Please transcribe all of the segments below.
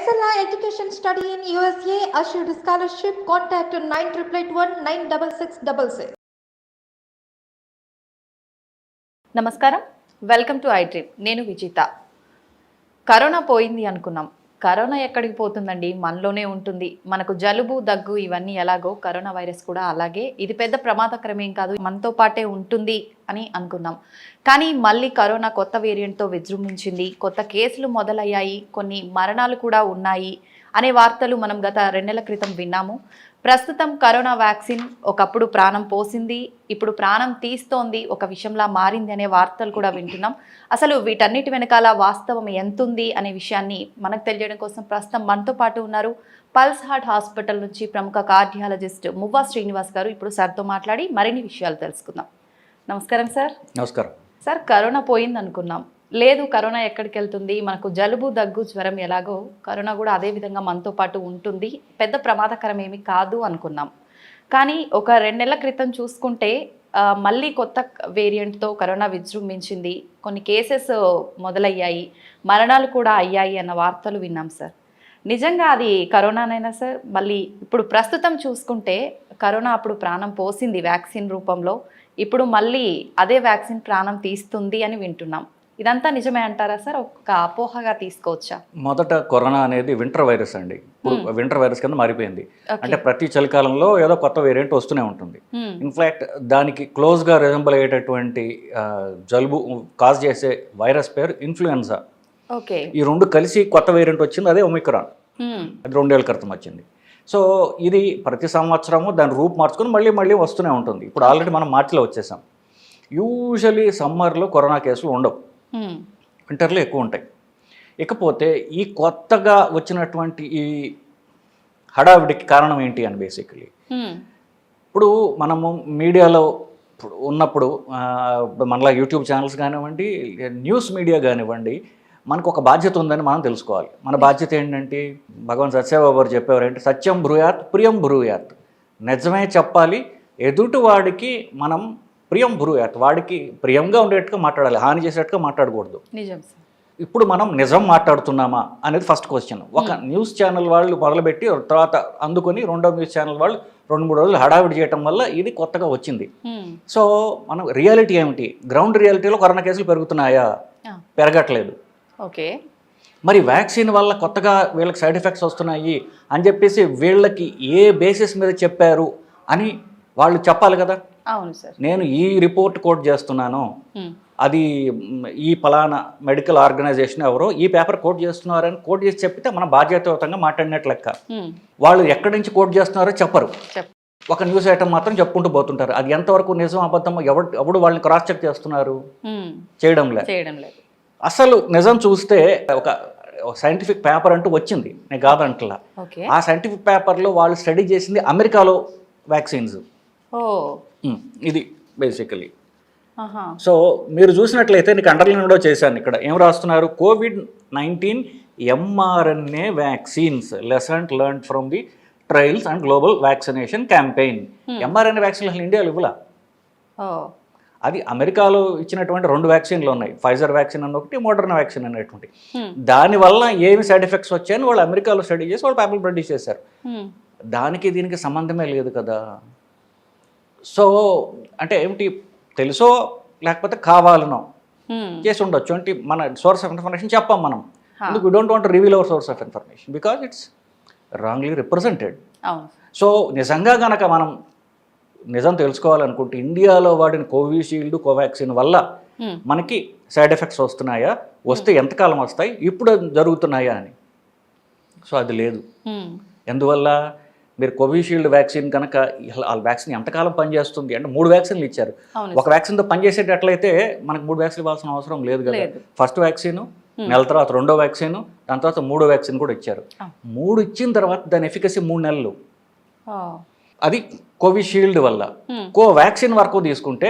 Excella Education Study in USA assured scholarship. Contact 9881 96666. నమస్కారం welcome to I dream నేను Vijitha corona పోయింది అనుకున్నాం corona ఎక్కడికి పోతుందండి? మనలోనే ఉంటుంది. మనకు జలుబు దగ్గు ఇవన్నీ ఎలాగో కరోనా వైరస్ కూడా అలాగే. ఇది పెద్ద ప్రమాదకరమేం కాదు. మనతో పాటే ఉంటుంది అని అనుకున్నాం కానీ మళ్ళీ కరోనా కొత్త వేరియంట్తో విజృంభించింది. కొత్త కేసులు మొదలయ్యాయి. కొన్ని మరణాలు కూడా ఉన్నాయి అనే వార్తలు మనం గత రెండేళ్ళ క్రితం విన్నాము. ప్రస్తుతం కరోనా వ్యాక్సిన్ ఒకప్పుడు ప్రాణం పోసింది ఇప్పుడు ప్రాణం తీస్తోంది ఒక విషయంలా మారింది అనే వార్తలు కూడా వింటున్నాం. అసలు వీటన్నిటి వెనకాల వాస్తవం ఎంతుంది అనే విషయాన్ని మనకు తెలియడం కోసం ప్రస్తుతం మనతో పాటు ఉన్నారు పల్స్ హార్ట్ హాస్పిటల్ నుంచి ప్రముఖ కార్డియాలజిస్ట్ మువ్వా శ్రీనివాస్ గారు. ఇప్పుడు సార్తో మాట్లాడి మరిన్ని విషయాలు తెలుసుకుందాం. నమస్కారం సార్. నమస్కారం. సార్ కరోనా పోయింది అనుకున్నాం లేదు కరోనా ఎక్కడికి వెళ్తుంది మనకు జలుబు దగ్గు జ్వరం ఎలాగో కరోనా కూడా అదే విధంగా మనతో పాటు ఉంటుంది. పెద్ద ప్రమాదకరం ఏమి కాదు అనుకున్నాం. కానీ ఒక రెండు నెలల క్రితం చూసుకుంటే మళ్ళీ కొత్త వేరియంట్తో కరోనా విజృంభించింది. కొన్ని కేసెస్ మొదలయ్యాయి. మరణాలు కూడా అయ్యాయి అన్న వార్తలు విన్నాం సార్. నిజంగా అది కరోనానైనా సార్? మళ్ళీ ఇప్పుడు ప్రస్తుతం చూసుకుంటే కరోనా అప్పుడు ప్రాణం పోసింది వ్యాక్సిన్ రూపంలో. ఇప్పుడు మళ్ళీ అదే వ్యాక్సిన్ ప్రాణం తీస్తుంది అని వింటున్నాం. ఇదంతా నిజమే అంటారా సార్? ఒక అపోహగా తీసుకోవచ్చా? మొదట కరోనా అనేది వింటర్ వైరస్ అండి. ఇప్పుడు వింటర్ వైరస్ కింద మారిపోయింది. అంటే ప్రతి చలికాలంలో ఏదో కొత్త వేరియంట్ వస్తూనే ఉంటుంది. Hmm. ఇన్ఫ్యాక్ట్ దానికి క్లోజ్గా రిజంబల్ అయ్యేటటువంటి జలుబు కాజ్ చేసే వైరస్ పేరు ఇన్ఫ్లుయెన్జా. ఓకే. ఈ రెండు కలిసి కొత్త వేరియంట్ వచ్చింది. అదే ఒమిక్రాన్. Hmm. అది రెండేళ్ళ క్రితం వచ్చింది. సో ఇది ప్రతి సంవత్సరము దాని రూపు మార్చుకొని మళ్ళీ మళ్ళీ వస్తూనే ఉంటుంది. ఇప్పుడు ఆల్రెడీ మనం మార్చిలో వచ్చేసాం. యూజువలీ సమ్మర్లో కరోనా కేసులు ఉండవు. Hmm. వింటర్లో ఎక్కువ ఉంటాయి. ఇకపోతే ఈ కొత్తగా వచ్చినటువంటి ఈ హడావిడికి కారణం ఏంటి అని బేసికలీ. ఇప్పుడు మనము మీడియాలో ఇప్పుడు ఉన్నప్పుడు మనలా యూట్యూబ్ ఛానల్స్ కానివ్వండి న్యూస్ మీడియా కానివ్వండి మనకు ఒక బాధ్యత ఉందని మనం తెలుసుకోవాలి. మన బాధ్యత ఏంటంటే భగవాన్ సత్యబాబు గారు చెప్పేవారంటే సత్యం బ్రూయాత్ ప్రియం బ్రూయాత్. నిజమే చెప్పాలి ఎదుటి వాడికి మనం ప్రియం బ్రూయాత్ వాడికి ప్రియంగా ఉండేట్టుగా మాట్లాడాలి హాని చేసేట్టుగా మాట్లాడకూడదు. నిజం సార్. ఇప్పుడు మనం నిజం మాట్లాడుతున్నామా అనేది ఫస్ట్ క్వశ్చన్ ఒక న్యూస్ ఛానల్ వాళ్ళు మొదలుపెట్టి తర్వాత అందుకొని రెండో న్యూస్ ఛానల్ వాళ్ళు రెండు మూడు రోజులు హడావిడి చేయటం వల్ల ఇది కొత్తగా వచ్చింది. సో మనం రియాలిటీ ఏమిటి? గ్రౌండ్ రియాలిటీలో కరోనా కేసులు పెరుగుతున్నాయా. పెరగట్లేదు. ఓకే. మరి వ్యాక్సిన్ వల్ల కొత్తగా వీళ్ళకి సైడ్ ఎఫెక్ట్స్ వస్తున్నాయి అని చెప్పేసి వీళ్ళకి ఏ బేసిస్ మీద చెప్పారు అని వాళ్ళు చెప్పాలి కదా? అవును సార్. నేను ఈ రిపోర్ట్ కోట్ చేస్తున్నాను. అది ఈ ఫలానా మెడికల్ ఆర్గనైజేషన్ ఎవరో ఈ పేపర్ కోట్ చేస్తున్నారని కోట్ చేసి చెప్తే మన బాధ్యతాయుతంగా మాట్లాడినట్టు లెక్క. వాళ్ళు ఎక్కడి నుంచి కోట్ చేస్తున్నారో చెప్పరు. చెప్ ఒక న్యూస్ ఐటమ్ మాత్రం చెప్పుకుంటూ పోతుంటారు. అది ఎంతవరకు నిజం అబద్ధం ఎవరు ఎవడు వాళ్ళని క్రాస్ చెక్ చేస్తున్నారు. చేయడం లేదు. అసలు నిజం చూస్తే ఒక సైంటిఫిక్ పేపర్ అంటూ వచ్చింది. నేను కాదంటలా. ఆ సైంటిఫిక్ పేపర్లో వాళ్ళు స్టడీ చేసింది అమెరికాలో వ్యాక్సిన్స్. ఇది బేసికలీ సో మీరు చూసినట్లయితే నీకు అండర్లైన్ కూడా చేశాను ఇక్కడ. ఏం రాస్తున్నారు? COVID nineteen mRNA vaccines lesson learn from the trials and global vaccination campaign mRNA vaccine అసలు ఇండియాలో ఇవ్వలా? అది అమెరికాలో ఇచ్చినటువంటి రెండు వ్యాక్సిన్లు ఉన్నాయి. ఫైజర్ వ్యాక్సిన్ అన్న ఒకటి మోడర్నా వ్యాక్సిన్ అనేటువంటి. Hmm. దానివల్ల ఏమి సైడ్ ఎఫెక్ట్స్ వచ్చాయని వాళ్ళు అమెరికాలో స్టడీ చేసి వాళ్ళు పేపర్ ప్రొడ్యూస్ చేశారు. Hmm. దానికి దీనికి సంబంధమే లేదు కదా? సో అంటే ఏమిటి తెలుసో లేకపోతే కావాలనో Hmm. చేసి ఉండొచ్చు. అంటే మన సోర్స్ ఆఫ్ ఇన్ఫర్మేషన్ చెప్పాం మనం. ఎందుకు we don't want reveal our source of information because it's wrongly represented so నిజంగా గనక మనం నిజం తెలుసుకోవాలనుకుంటే ఇండియాలో వాడిన కోవిషీల్డ్ కోవాక్సిన్ వల్ల Hmm. మనకి సైడ్ ఎఫెక్ట్స్ వస్తున్నాయా? వస్తే ఎంతకాలం వస్తాయి? ఇప్పుడు జరుగుతున్నాయా అని. సో అది లేదు. Hmm. ఎందువల్ల? మీరు కోవిషీల్డ్ వ్యాక్సిన్ కనుక ఆ వ్యాక్సిన్ ఎంతకాలం పనిచేస్తుంది? అంటే మూడు వ్యాక్సిన్లు ఇచ్చారు. ఒక వ్యాక్సిన్తో పనిచేసేటట్లయితే మనకు మూడు వ్యాక్సిన్ ఇవ్వాల్సిన అవసరం లేదు కదా. ఫస్ట్ వ్యాక్సిన్ నెల తర్వాత రెండో వ్యాక్సిన్ దాని తర్వాత మూడో వ్యాక్సిన్ కూడా ఇచ్చారు. మూడు ఇచ్చిన తర్వాత దాని ఎఫికసీ మూడు నెలలు. అది కోవిషీల్డ్ వల్ల. కో వ్యాక్సిన్ వరకు తీసుకుంటే.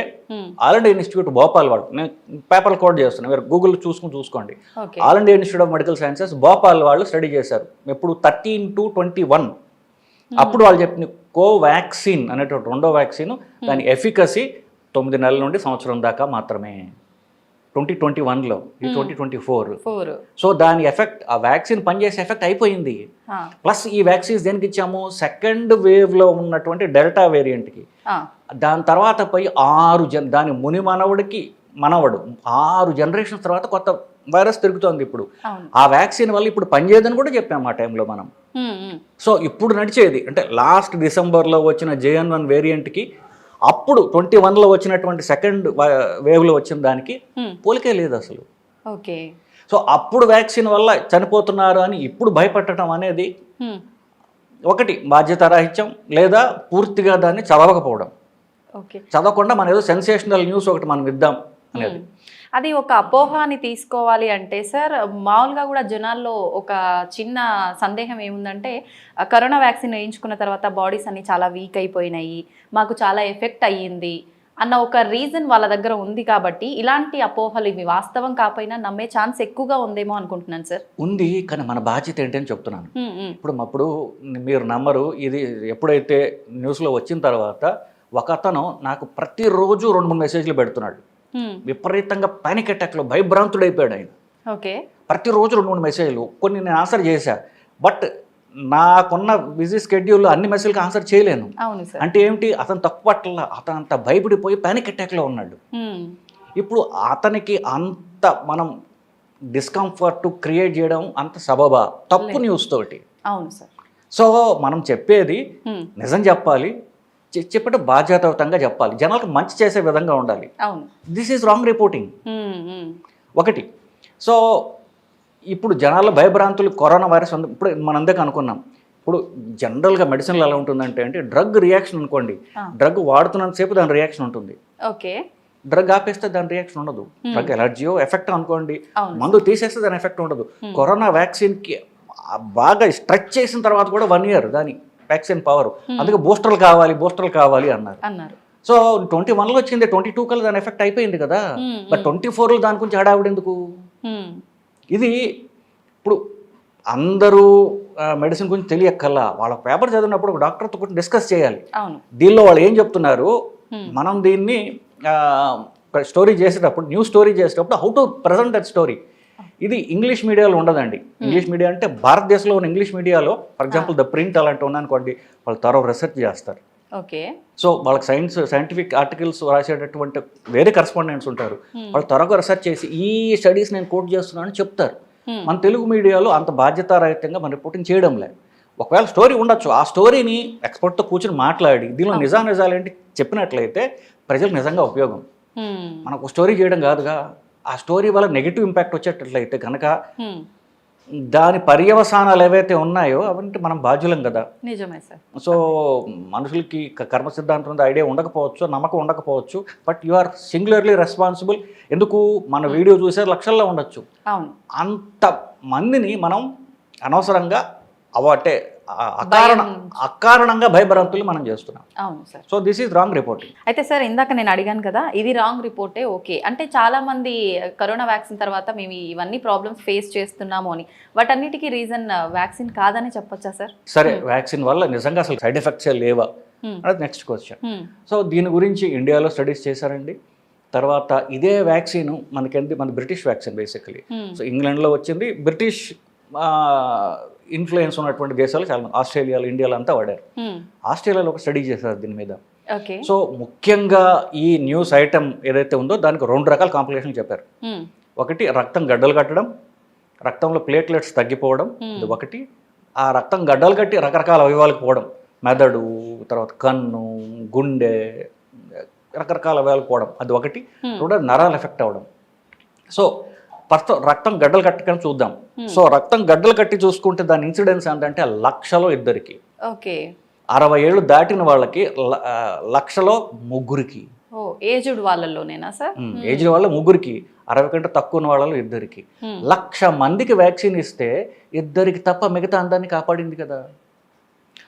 ఆల్ ఇండియా ఇన్స్టిట్యూట్ భోపాల్ వాళ్ళు నేను పేపర్లు కోడ్ చేస్తున్నాను మీరు గూగుల్ చూసుకుని చూసుకోండి. Okay. All India Institute of Medical Sciences Bhopal వాళ్ళు స్టడీ చేశారు. ఎప్పుడు థర్టీన్ టు ట్వంటీ వన్. అప్పుడు వాళ్ళు చెప్పిన కోవాక్సిన్ అనేటువంటి రెండో వ్యాక్సిన్ దాని ఎఫికసీ తొమ్మిది నెలల నుండి సంవత్సరం దాకా మాత్రమే. ట్వంటీ ట్వంటీ వన్లో ఈ Hmm. Twenty twenty four. Four. So దాని ఎఫెక్ట్ ఆ వ్యాక్సిన్ పనిచేసే ఎఫెక్ట్ అయిపోయింది. ప్లస్ ఈ వ్యాక్సిన్స్ దేనికి ఇచ్చాము? సెకండ్ వేవ్లో ఉన్నటువంటి డెల్టా వేరియంట్కి. దాని తర్వాత పోయి ఆరు జన్ దాని ముని మనవడికి మనవడు. ఆరు జనరేషన్స్ తర్వాత కొత్త వైరస్ తిరుగుతోంది ఇప్పుడు. ఆ వ్యాక్సిన్ వల్ల ఇప్పుడు పనిచేయదని కూడా చెప్పాము ఆ టైంలో మనం. సో ఇప్పుడు నడిచేది. అంటే లాస్ట్ డిసెంబర్లో వచ్చిన జేఎన్ వన్ వేరియంట్కి అప్పుడు ట్వంటీ వన్లో వచ్చినటువంటి సెకండ్ వేవ్లో వచ్చిన దానికి. పోలికే లేదు అసలు. ఓకే. సో అప్పుడు వ్యాక్సిన్ వల్ల చనిపోతున్నారు అని ఇప్పుడు భయపెట్టడం అనేది ఒకటి బాధ్యతారాహిత్యం లేదా పూర్తిగా దాన్ని చదవకపోవడం. ఓకే. చదవకుండా మనం ఏదో సెన్సేషనల్ న్యూస్ ఒకటి మనం ఇద్దాం అనేది. అది ఒక అపోహ అని తీసుకోవాలి అంటే సార్ మామూలుగా కూడా జనాల్లో ఒక చిన్న సందేహం ఏముందంటే కరోనా వ్యాక్సిన్ వేయించుకున్న తర్వాత బాడీస్ అన్ని చాలా వీక్ అయిపోయినాయి మాకు చాలా ఎఫెక్ట్ అయ్యింది అన్న ఒక రీజన్ వాళ్ళ దగ్గర ఉంది కాబట్టి ఇలాంటి అపోహలు ఇవి వాస్తవం కాకపోయినా నమ్మే ఛాన్స్ ఎక్కువగా ఉందేమో అనుకుంటున్నాను సార్. ఉంది కానీ మన బాధ్యత ఏంటని చెప్తున్నాను. ఇప్పుడు అప్పుడు మీరు నమ్మరు ఇది ఎప్పుడైతే న్యూస్లో వచ్చిన తర్వాత ఒక అతను నాకు ప్రతిరోజు రెండు మూడు మెసేజ్లు పెడుతున్నాడు. విపరీతంగా పానిక్ అటాక్లో భయభ్రాంతుడైపోయాడు ఆయన. ఓకే ప్రతిరోజు రెండు మూడు మెసేజ్లు కొన్ని నేను ఆన్సర్ చేశా. బట్ నాకున్న బిజీ స్కెడ్యూల్లో అన్ని మెసేజ్కి ఆన్సర్ చేయలేను. అంటే ఏమిటి? అతను తక్కువ పట్ల అతను అంత భయపడిపోయి పానిక్ అటాక్లో ఉన్నాడు. ఉమ్, ఇప్పుడు అతనికి అంత మనం డిస్కంఫర్ట్ క్రియేట్ చేయడం అంత సబబా. తప్పు. న్యూస్ తోటి. అవును సార్ సో మనం చెప్పేది ఉమ్, నిజం చెప్పాలి. చెప్పడం బాధ్యతాయుతంగా చెప్పాలి. జనాలకు మంచి చేసే విధంగా ఉండాలి. దిస్ ఈజ్ రాంగ్ రిపోర్టింగ్ ఒకటి. సో ఇప్పుడు జనాల భయభ్రాంతులు కరోనా వైరస్ ఉంది ఇప్పుడు మనం అందుకే అనుకున్నాం. ఇప్పుడు జనరల్గా మెడిసిన్లో ఎలా ఉంటుందంటే అంటే డ్రగ్ రియాక్షన్ అనుకోండి. డ్రగ్ వాడుతున్నంతసేపు దాని రియాక్షన్ ఉంటుంది. ఓకే. డ్రగ్ ఆపేస్తే దాని రియాక్షన్ ఉండదు. డ్రగ్ ఎలర్జీయో ఎఫెక్ట్ అనుకోండి. మందు తీసేస్తే దాని ఎఫెక్ట్ ఉండదు. కరోనా వ్యాక్సిన్కి బాగా స్ట్రెచ్ చేసిన తర్వాత కూడా వన్ ఇయర్ దాని. వ్యాక్సిన్ పవర్ అందుకే బూస్టర్లు కావాలి బూస్టర్లు కావాలి అన్నారు. అన్నారు. సో ట్వంటీ వన్లో వచ్చింది ట్వంటీ టూ కల్లా దాని ఎఫెక్ట్ అయిపోయింది కదా. Hmm, బట్ ట్వంటీ ఫోర్లో దాని గురించి ఎందుకు? ఉమ్, ఇది ఇప్పుడు అందరూ మెడిసిన్ గురించి తెలియక్కల్లా వాళ్ళ పేపర్ చదివినప్పుడు ఒక డాక్టర్తో కూడా డిస్కస్ చేయాలి. దీనిలో వాళ్ళు ఏం చెప్తున్నారు? Hmm. మనం దీన్ని స్టోరీ చేసేటప్పుడు న్యూస్ స్టోరీ చేసేటప్పుడు how to present that story ఇది ఇంగ్లీష్ మీడియాలో ఉండదండి. ఇంగ్లీష్ మీడియా అంటే భారతదేశంలో ఉన్న ఇంగ్లీష్ మీడియాలో ఫర్ ఎగ్జాంపుల్ ద ప్రింట్ అలాంటి ఉందనుకోండి వాళ్ళు త్వరగా రీసెర్చ్ చేస్తారు. ఓకే. సో వాళ్ళకి సైన్స్ సైంటిఫిక్ ఆర్టికల్స్ రాసేటటువంటి వేరే కరస్పాండెంట్స్ ఉంటారు. వాళ్ళు త్వరగా రీసెర్చ్ చేసి ఈ స్టడీస్ నేను కోట్ చేస్తున్నానని చెప్తారు. మన తెలుగు మీడియాలో అంత బాధ్యతారహితంగా మన రిపోర్టింగ్ చేయడం లేదు ఒకవేళ స్టోరీ ఉండొచ్చు ఆ స్టోరీని ఎక్స్పర్ట్తో కూర్చొని మాట్లాడి దీనిలో నిజా నిజాలు ఏంటి చెప్పినట్లయితే ప్రజలకు నిజంగా ఉపయోగం. మనకు స్టోరీ చేయడం కాదుగా. ఆ స్టోరీ వల్ల నెగిటివ్ ఇంపాక్ట్ వచ్చేటట్లయితే కనుక దాని పర్యవసానాలు ఏవైతే ఉన్నాయో అవంటే మనం బాధ్యులం కదా. నిజమే సార్. సో మనుషులకి కర్మ సిద్ధాంతం ఐడియా ఉండకపోవచ్చు నమ్మకం ఉండకపోవచ్చు but you are singularly responsible. ఎందుకు? మన వీడియో చూసే లక్షల్లో ఉండొచ్చు. అంత మందిని మనం అనవసరంగా అవటే అకారణ. అకారణంగా భయభ్రాంతులు మనం చేస్తున్నాం. అవును sir. So this is wrong reporting. అయితే సార్ ఇందాక నేను అడిగాను కదా ఇది రాంగ్ రిపోర్టే ఓకే. అంటే చాలా మంది కరోనా వ్యాక్సిన్ తర్వాత మేము ఇవన్నీ ప్రాబ్లమ్స్ ఫేస్ చేస్తున్నాము అని. వాటన్నిటికీ రీజన్ వ్యాక్సిన్ కాదని చెప్పొచ్చా సార్? సరే వ్యాక్సిన్ వల్ల నిజంగా అసలు సైడ్ ఎఫెక్ట్సే లేవా? Hmm. అనేది నెక్స్ట్ క్వశ్చన్. Hmm. సో దీని గురించి ఇండియాలో స్టడీస్ చేశారండి. తర్వాత ఇదే వ్యాక్సిన్ మనకి మన British vaccine basically. Hmm. So ఇంగ్లాండ్లో వచ్చింది. బ్రిటిష్ ఇన్ఫ్లుయెన్స్ ఉన్నటువంటి దేశాలు చాలా ఆస్ట్రేలియాలో ఇండియాలో అంతా వాడారు. Hmm. ఆస్ట్రేలియాలో ఒక స్టడీ చేశారు దీని మీద. ఓకే సో ముఖ్యంగా ఈ న్యూస్ ఐటమ్ ఏదైతే ఉందో దానికి రెండు రకాల కాంప్లికేషన్లు చెప్పారు. Hmm. ఒకటి రక్తం గడ్డలు కట్టడం రక్తంలో ప్లేట్లెట్స్ తగ్గిపోవడం Hmm. ఇది ఒకటి. ఆ రక్తం గడ్డలు కట్టి రకరకాల అవయవాలకు పోవడం మెదడు తర్వాత కన్ను గుండె రకరకాల అవయవాలకు పోవడం అది ఒకటి. రెండోది నరాలు ఎఫెక్ట్ అవ్వడం. సో ఫస్ట్ రక్తం గడ్డలు కట్టుకొని చూద్దాం. సో రక్తం గడ్డలు కట్టి చూసుకుంటే దాని ఇన్సిడెన్స్ ఏంటంటే లక్షలో ఇద్దరికి. ఓకే. అరవై ఏళ్ళు దాటిన వాళ్ళకి లక్షలో ముగ్గురికి. Aged వాళ్ళలోనేనా sir? ఏజ్ వాళ్ళ ముగ్గురికి. అరవై కంటే తక్కువ ఉన్న వాళ్ళలో ఇద్దరికి. Hmm. లక్ష మందికి వ్యాక్సిన్ ఇస్తే ఇద్దరికి తప్ప మిగతా అందరినీ కాపాడింది కదా.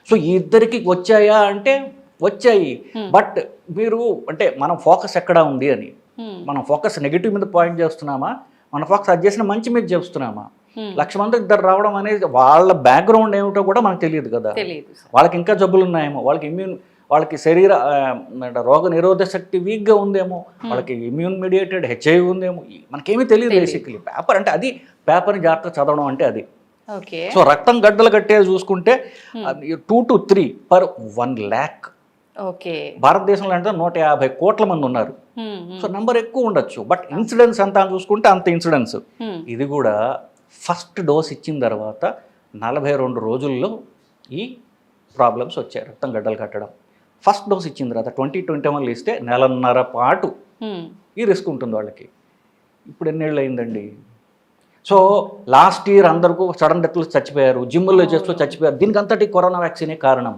సో ఈ ఇద్దరికి వచ్చాయా అంటే వచ్చాయి. Hmm. బట్ మీరు అంటే మనం ఫోకస్ ఎక్కడ ఉంది అని. Hmm. మనం ఫోకస్ నెగిటివ్ మీద పాయింట్ చేస్తున్నామా? మన ఫోకస్ అది చేసిన మంచి మీద చేస్తున్నామా? Hmm. లక్ష మంది ఇద్దరు రావడం అనేది వాళ్ళ బ్యాక్గ్రౌండ్ ఏమిటో కూడా మనకు తెలియదు కదా. వాళ్ళకి ఇంకా జబ్బులు ఉన్నాయేమో వాళ్ళకి ఇమ్యూన్ వాళ్ళకి శరీర రోగ నిరోధక శక్తి వీక్గా ఉందేమో వాళ్ళకి ఇమ్యూన్ మీడియేటెడ్ హెచ్ఐవి ఉందేమో మనకేమీ తెలియదు బేసిక్లీ పేపర్ అంటే అది పేపర్ని జాగ్రత్తగా చదవడం అంటే అది. ఓకే. సో రక్తం గడ్డలు కట్టేది చూసుకుంటే two to three per one lakh okay. భారతదేశంలో అంటే నూట యాభై కోట్ల మంది ఉన్నారు. సో నెంబర్ ఎక్కువ ఉండొచ్చు. బట్ ఇన్సిడెన్స్ ఎంత అని చూసుకుంటే అంత ఇన్సిడెన్స్. ఇది కూడా ఫస్ట్ డోస్ ఇచ్చిన తర్వాత నలభై రెండు రోజుల్లో ఈ ప్రాబ్లమ్స్ వచ్చాయి రక్తం గడ్డలు కట్టడం. ఫస్ట్ డోస్ ఇచ్చిన తర్వాత ట్వంటీ ట్వంటీ వన్లు ఇస్తే నెలన్నర పాటు. ఈ రిస్క్ ఉంటుంది వాళ్ళకి. ఇప్పుడు ఎన్నేళ్ళు అయిందండి? సో లాస్ట్ ఇయర్ అందరికీ సడన్ డెత్లు చచ్చిపోయారు జిమ్లో చేస్తూ చచ్చిపోయారు. దీనికి అంతటి కరోనా వ్యాక్సినే కారణం.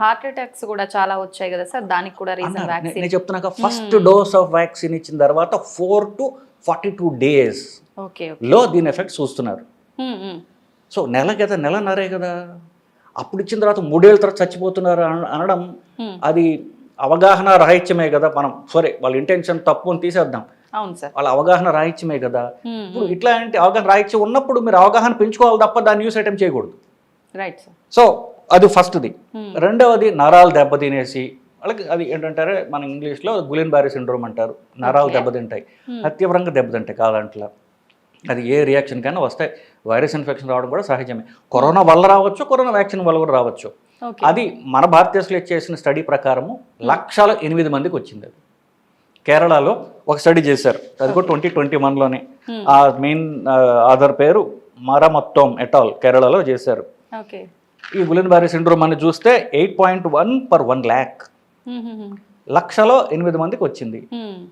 హార్ట్ అటాక్స్ కూడా చాలా వచ్చాయి కదా సార్? దానికి కూడా రీజన్ నేను చెప్తున్నాక ఫస్ట్ డోస్ ఆఫ్ వ్యాక్సిన్ ఇచ్చిన తర్వాత four to forty two days okay లో దీని ఎఫెక్ట్ చూస్తున్నారు. సో నెల కదా నెలన్నరే కదా. అప్పుడు ఇచ్చిన తర్వాత మూడేళ్ళ తర్వాత చచ్చిపోతున్నారు అన- అనడం. అది అవగాహన రాహిత్యమే కదా మనం. సరే వాళ్ళ ఇంటెన్షన్ తప్పు అని తీసేద్దాం. అవును సార్. వాళ్ళ అవగాహన రాహిత్యమే కదా. ఇప్పుడు ఇట్లాంటి అవగాహన రాహిత్యం ఉన్నప్పుడు మీరు అవగాహన పెంచుకోవాలి తప్ప దాన్ని న్యూస్ ఐటమ్ చేయకూడదు. రైట్ సో అది ఫస్ట్ది. రెండవది నరాలు దెబ్బతినేసి వాళ్ళకి అది ఏంటంటారే? మన ఇంగ్లీష్లో గులిన్ బారీ సిండ్రోమ్ అంటారు. నరాలు. దెబ్బతింటాయి. అత్యవరంగా దెబ్బతింటాయి కాదంట్లా అది ఏ రియాక్షన్ కైనా వస్తాయి. వైరస్ ఇన్ఫెక్షన్ రావడం కూడా సహజమే. కరోనా వల్ల రావచ్చు కరోనా వ్యాక్సిన్ వల్ల కూడా రావచ్చు. అది మన భారతదేశంలో చేసిన స్టడీ ప్రకారము లక్షల ఎనిమిది మందికి వచ్చింది అది. కేరళలో ఒక స్టడీ చేశారు. అది కూడా ట్వంటీ ట్వంటీ వన్లోనే. ఆ మెయిన్ ఆధార్ పేరు మరమొత్తం ఎటాల్ కేరళలో చేశారు. ఈ గులెన్బారీ సిండ్రోమ్ అని చూస్తే eight point one per one lakh. లక్షలో ఎనిమిది మందికి వచ్చింది.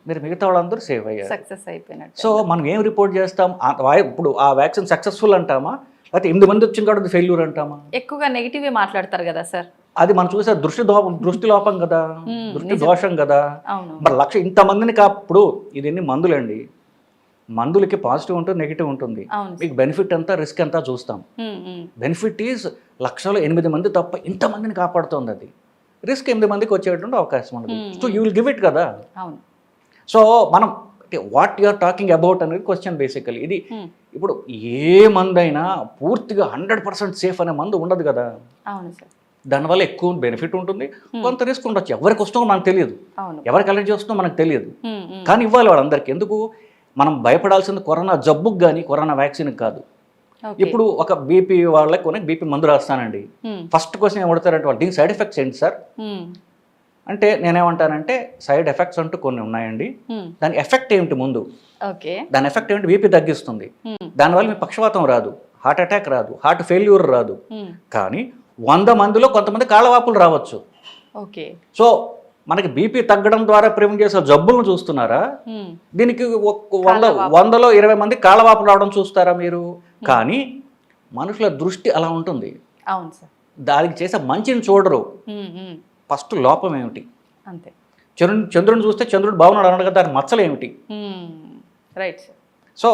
మీరు మిగతా వాళ్ళందరూ సేవ్ అయ్యారు. సక్సెస్ అయిపోయినట్టు. సో మనం ఏం రిపోర్ట్ చేస్తాం? ఇప్పుడు ఆ వ్యాక్సిన్ సక్సెస్ఫుల్ అంటామా? లేకపోతే ఎనిమిది మంది వచ్చింది కాబట్టి ఫెయిల్యూర్ అంటామా? ఎక్కువగా నెగిటివ్ మాట్లాడతారు కదా సార్. అది మనం చూసే దృష్టి దోపం దృష్టి లోపం కదా. దృష్టి. దోషం కదా. మరి లక్ష ఇంతమందిని కాప్పుడు ఇది ఎన్ని మందులండి? మందులకి పాజిటివ్ ఉంటుంది నెగిటివ్ ఉంటుంది. మీకు బెనిఫిట్ ఎంత రిస్క్ ఎంత చూస్తాం. బెనిఫిట్ ఈజ్ లక్షలో ఎనిమిది మంది తప్ప ఇంతమందిని కాపాడుతుంది అది. రిస్క్ ఎనిమిది మందికి వచ్చేటువంటి అవకాశం Hmm. So you will give it కదా? సో మనం what you are talking about అనేది క్వశ్చన్ బేసికలీ ఇది. ఇప్పుడు ఏ మందైనా పూర్తిగా హండ్రెడ్ పర్సెంట్ సేఫ్ అనే మందు ఉండదు కదా? దానివల్ల ఎక్కువ బెనిఫిట్ ఉంటుంది. కొంత రిస్క్ ఉండొచ్చు. ఎవరికి వస్తుందో మనకు తెలియదు. ఎవరికి అలర్జీ వస్తుందో మనకు తెలియదు. కానీ ఇవ్వాలి వాళ్ళందరికీ. ఎందుకు? మనం భయపడాల్సింది కరోనా జబ్బుకు కానీ కరోనా వ్యాక్సిన్కి కాదు. ఇప్పుడు ఒక బీపీ వాళ్ళకి కొన్ని బీపీ మందు రాస్తానండి. ఫస్ట్ క్వశ్చన్ ఏమడతారంటే వాళ్ళు దీని సైడ్ ఎఫెక్ట్స్ ఏంటి సార్? అంటే నేనేమంటానంటే సైడ్ ఎఫెక్ట్స్ అంటూ కొన్ని ఉన్నాయండి. దాని ఎఫెక్ట్ ఏమిటి ముందు? దాని ఎఫెక్ట్ ఏమిటి? బీపీ తగ్గిస్తుంది. దానివల్ల మీ పక్షవాతం రాదు హార్ట్ అటాక్ రాదు హార్ట్ ఫెయిల్యూర్ రాదు. కానీ వంద మందిలో కొంతమంది కాళ్ళవాపులు రావచ్చు. ఓకే. సో మనకి బీపీ తగ్గడం ద్వారా ప్రివెంట్ చేసే జబ్బులను చూస్తున్నారా? దీనికి వంద. వందలో ఇరవై మంది కాళ్ళవాపులు రావడం చూస్తారా మీరు? కానీ మనుషుల దృష్టి అలా ఉంటుంది. అవును సార్. దానికి చేసే మంచిని చూడరు. ఫస్ట్ లోపం ఏమిటి? అంతే. చంద్రుని చంద్రుని చూస్తే చంద్రుడు బాగున్నాడు అన్నాడు కదా దాని మచ్చలు ఏమిటి. రైట్ సో